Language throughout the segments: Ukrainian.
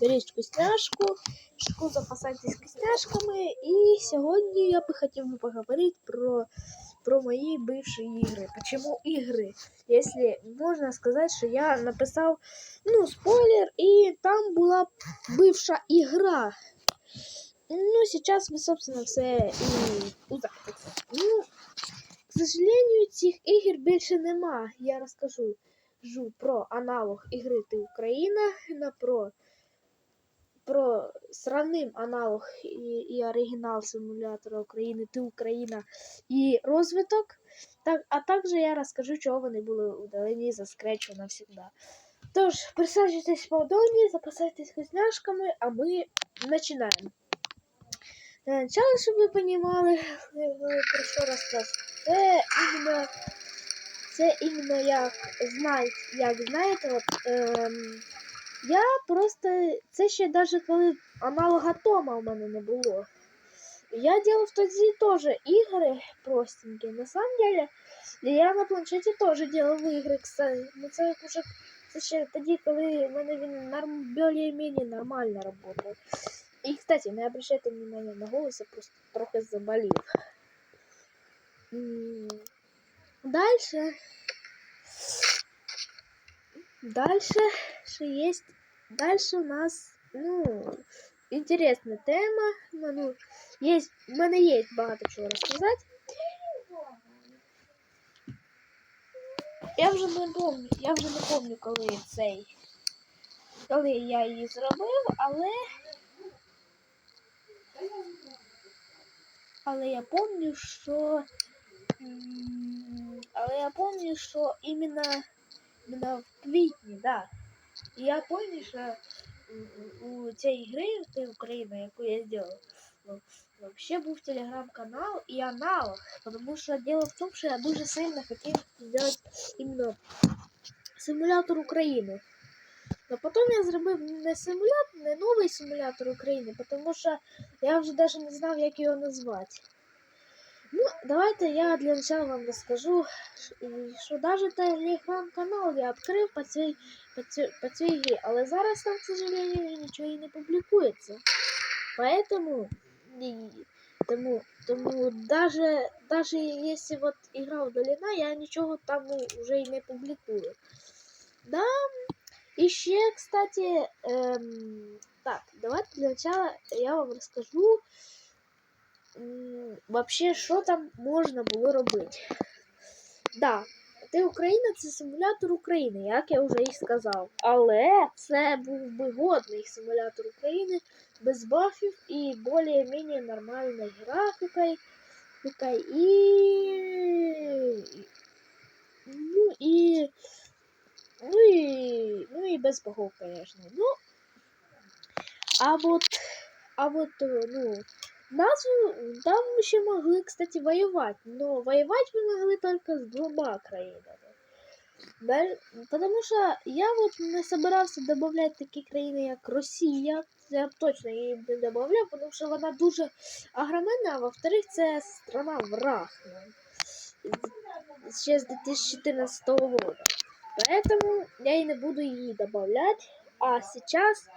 беріть вкусняшку, шку запасайтесь вкусняшками. І сьогодні я би хотів поговорити про, про мої бивші ігри. Почему ігри? Если можна сказати, що я написав ну, спойлер, і там була бивша ігра. Ну, сейчас вы, собственно, все і узнаєте. Ну, к сожалению, цих ігор більше нема. Я розкажу про аналог ігри Ти Україна, на про, про сравним аналог і, і оригінал симулятора України Ти Україна і розвиток. Так, а також я розкажу, чого вони були удалені за скретчу навсегда. Тож, присаджуйтесь поудобнее, запасайтесь вкусняшками, а ми починаємо. Для начала, щоб ви розуміли, про що розказ. Це іменно, це іменно як знаєте, як знаєте, от, ем, я просто, це ще навіть коли аналога Тома в мене не було. Я делал тоді теж ігри простенькі. На самом деле, я на планшеті теж делал ігри, кстати. Ну це уже це ще тоді, коли в мене він норм, більш-менш нормально працював. И, кстати, не обращайте внимания на голос, я просто трохи заболел. М, Дальше. Дальше что есть. Дальше у нас, ну, интересная тема. Ну, ну, есть, у мене є багато чого розказати. Я вже не помню, я вже не помню, коли цей, коли я її зробив, але Але я помню, що. м, Але я помню, що іменно, іменно в квітні, да. І я помню, що у- цій гри «Ти Україна, яку я зробив, ну, вообще був телеграм-канал і аналог. Потому що дело в тому, що я дуже сильно хотів зробити іменно симулятор України. Но потім я зробив не симулятор, не новий симулятор України, тому що я вже даже не знав, як його назвати. Давайте я для начала вам і що навіть телеграм-канал я відкрив по цій, по, цій, по цій але зараз там, к сожалению, нічого і не публікується. Поэтому, тому, тому даже, даже если вот игра удалена, я нічого там уже і не публікую. Да, і ще, кстати, ем, так, давайте для начала я вам розкажу, вообще, що там можна було робити. Да, ти Україна це симулятор України, як я вже і сказав. Але це був би годний симулятор України без бафів і більш-менш нормальна графіка. І... Ну і... Ну и, ну и без богов, конечно. Ну, а вот, а вот, ну, назву, там мы еще могли, кстати, воевать, но воевать мы могли только с двумя краинами. Да, потому что я вот не собирався добавлять такі країни, як Росія. Я б точно її не добавляв, тому що вона дуже агроменна, а во-вторых, це страна враг. ну, Ще з 2014 года. Поэтому я и не буду ее добавлять. А сейчас,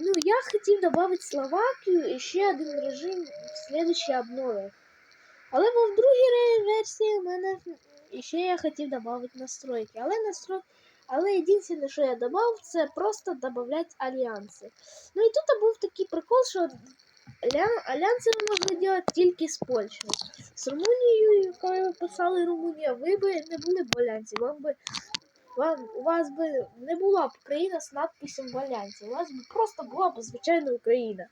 ну, я хотел добавить Словакию и ще один режим в следующей обнове. Але в другій версії у мене ще я хотів додати настройки. Але настрой... Але єдине, що я додав, це просто додати альянси. Ну і тут був такий прикол, що альянси могли робити тільки з Польщею. З Румунією, коли ви писали Румунія, ви б не були б альянсі. Вам би у вас би не була б країна з надписом в альянсі. У вас би просто була б звичайна Україна.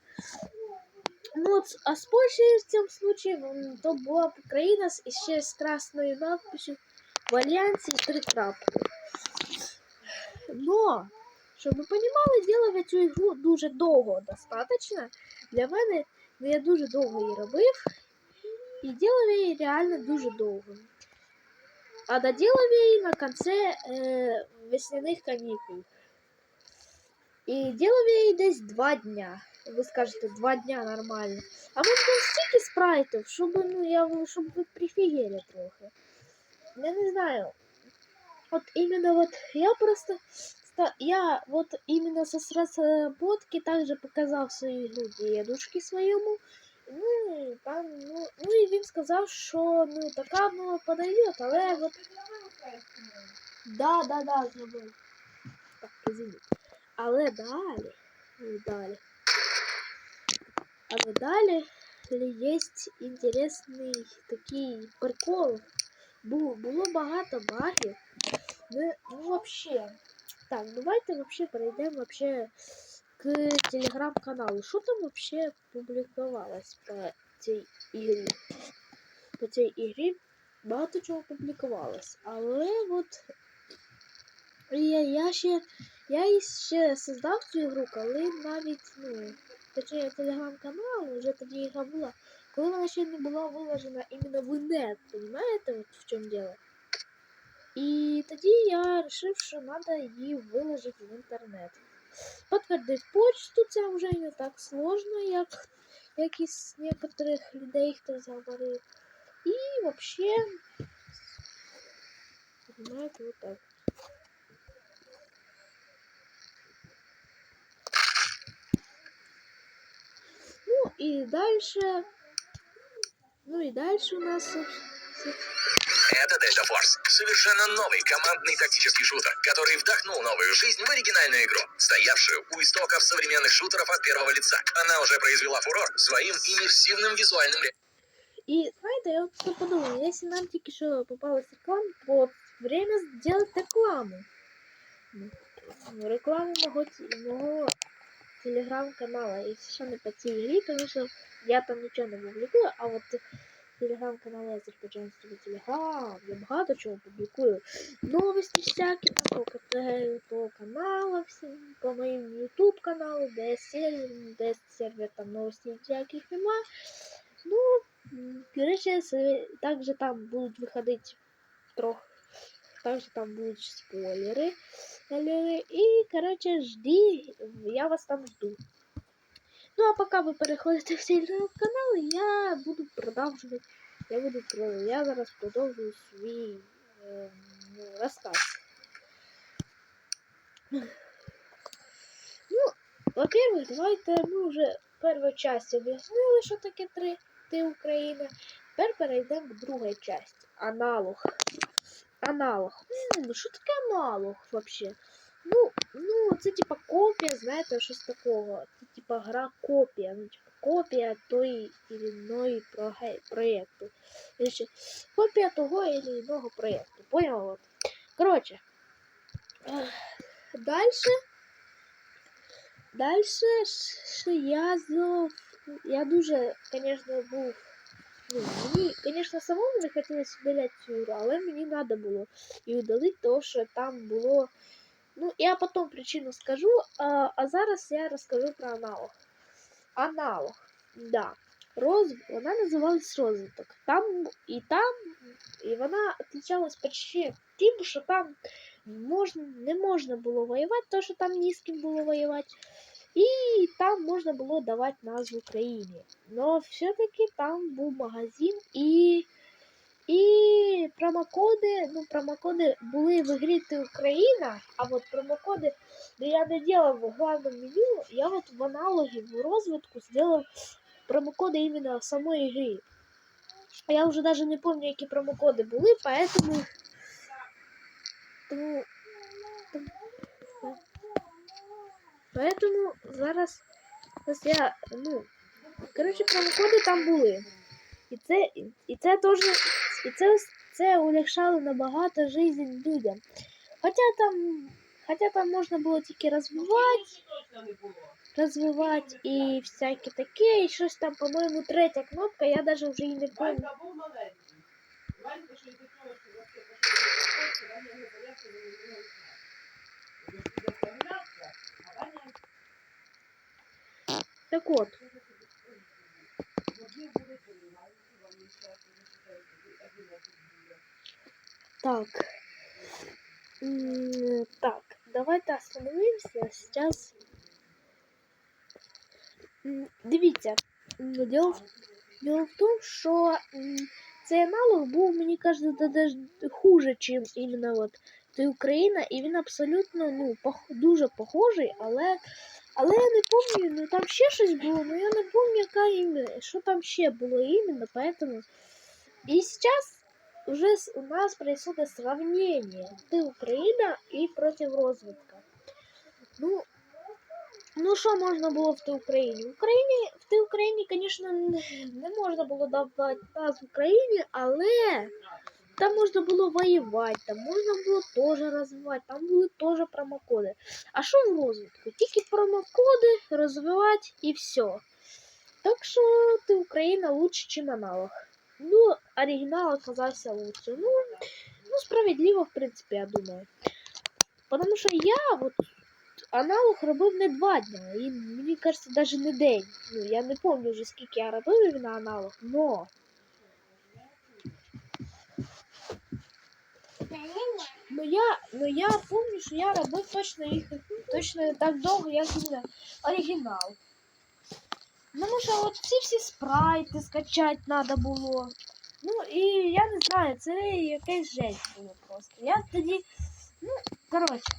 Ну, а з Польщею в цьому случае м, то була б країна з ще з красною надписью в альянсі і три крапки. Но, щоб ви розуміли, делав цю ігру дуже довго достаточно. Для мене ну, я дуже довго її робив. І я її реально дуже довго. А доделал я ее на конце э, весняных каникул. И делал я її десь два дня. Ви скажете, два дня нормально. А ми там стільки спрайтів, щоб, ну, я, щоб ви прифігели трохи. Я не знаю. От іменно от я просто ста- я вот именно со с разработки также показав свою игру дедушки своєму. Ну, і там, ну, ну він сказав, що ну така ну подойдет, але вот Да, да, да, зробив. Так, извини. Але далі, ну, далі. Але далі є інтересний такий прикол. Було, було багато багів. Ну, ну вообще. Так, давайте вообще перейдемо вообще к телеграм-каналу. Що там вообще публікувалось цій ігрі? По цій ігрі багато чого публікувалось. Але от я, я ще я ще создав цю ігру, коли навіть, ну, точніше телеграм-канал, вже тоді ігра була, коли вона ще не була виложена іменно в інет, розумієте, в чому діло? І тоді я вирішив, що треба її виложити в інтернет. Підтвердив почту, це вже не так сложно, як, як із некоторих людей хтось говорив. І вообще, знаєте, вот так. Ну и дальше, ну и дальше у нас э, Это Delta Force. Совершенно новый командный тактический шутер, который вдохнул новую жизнь в оригинальную игру, стоявшую у истоков современных шутеров от первого лица. Она уже произвела фурор своим иммерсивным визуальным ря- И знаете, я вот что подумала, если нам тільки що попалась реклама, то время сделать рекламу. Ну, рекламу мого, ті- мого телеграм-канала. І ще не по цій грі, тому що я там нічого не публікую, а от телеграм-канал Азербайджанського телеграм, я багато чого публікую. Новості всякі там по, КТ, по каналам всім, по моїм ютуб каналу, де сервер, де сервер там новості всяких нема. Ну, М, Короче, с- также там будут выходить трох. Также там будут спойлеры. спойлеры. И, короче, жди. Я вас там жду. Ну, а пока ви переходите в телеграм-канал, я буду продовжувати. Я буду я зараз продовжую свій е, ну, розказ. Ну, во-первых, давайте ми вже в першій часті об'яснили, що таке три ти Україна. Тепер перейдемо до другої частини. Аналог. Аналог. Що таке аналог вообще? Ну, ну, це типа копія, знаєте, щось такого. Це типа гра копія. Ну, типа копія той или іної проєкту. Копія того или іного проєкту. Поняла? От. Короче. Дальше. Дальше я знову я дуже, звісно, був. Ну, мені, звісно, самому не хотілося видаляти цю ігру, але мені треба було і удалити, тому що там було. Ну, я потім причину скажу, а, а зараз я розкажу про аналог. Аналог, да. Роз... Вона називалась розвиток. Там і там, і вона відрізнялась почти тим, що там можна, не можна було воювати, тому що там ні з ким було воювати. І там можна було давати назву країні. Но все-таки там був магазин і. І промокоди, ну, промокоди були в грі «Ти Україна, а от промокоди, де я не делав в главном меню, я от в аналогі, в розвитку зробив промокоди іменно самої гри. Я вже навіть не пам'ятаю, які промокоди були, поэтому... Тому... тому- Поэтому зараз, зараз я, ну, коротше, промокоди там були. І це, і це теж, і це, це улегшало набагато жизнь людям. Хоча там, хоча там можна було тільки розвивати, розвивати і всяке таке, і щось там, по-моєму, третя кнопка, я навіть вже і не пам'ятаю. Так от. Так. Так, давайте остановимося. Сейчас. Дивіться, діло, діло в тому, що цей аналог був, мені кажеться, даже хуже, чим іменно от то Україна, і він абсолютно ну, пох- дуже похожий, але, але я не пам'ятаю, ну там ще щось було, ну я не пам'ятаю, яка іменно, що там ще було іменно, поэтому. І зараз уже у нас происходит сравнение ты Украина и против розвитка. Ну, ну що можна було в ти Україні? В Україні в ти Україні, звісно, не, можна було давати назву Україні, але там можна було воювати, там можна було теж розвивати, там були теж промокоди. А що в розвитку? Тільки промокоди розвивати і все. Так що ти Україна лучше, ніж аналог. Ну, оригинал оказался лучше. Ну, ну, справедливо, в принципе, я думаю. Потому що я вот аналог робив не два дня. І мені кажется, даже не день. Ну, я не помню вже скільки я робив на аналог, но. Ну я, ну я помню, що я робив точно їх точно так довго, як іменно оригінал. Тому що от ці всі спрайти скачати треба було. Ну і я не знаю, це якесь жесть було просто. Я тоді, ну, коротше.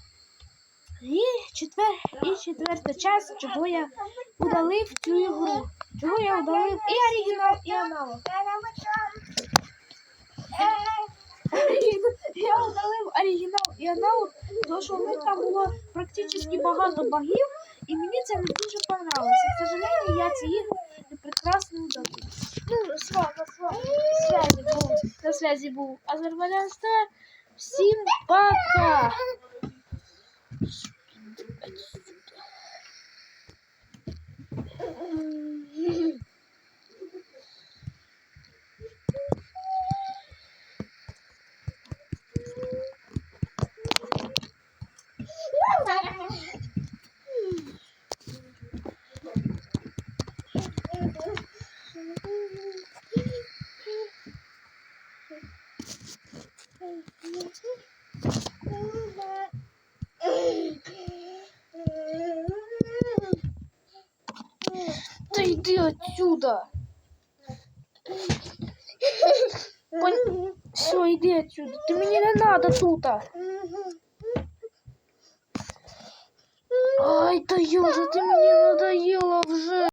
І, четвер... і четверта часть, чого я удалив цю ігру. Чого я удалив і оригінал, і аналог. Я удалив оригінал і аналог, тому що в них там було практично багато багів, і мені це не дуже понравилось. І, к сожалению, я ці ігри прекрасно удалив. Ну, сва, на сва, связі був, на связі був Азербайджан Стар. Всім пока! Да иди отсюда! Все, иди отсюда. Ты мне не надо тут. Ай, да ёжа, ты мне надоела уже.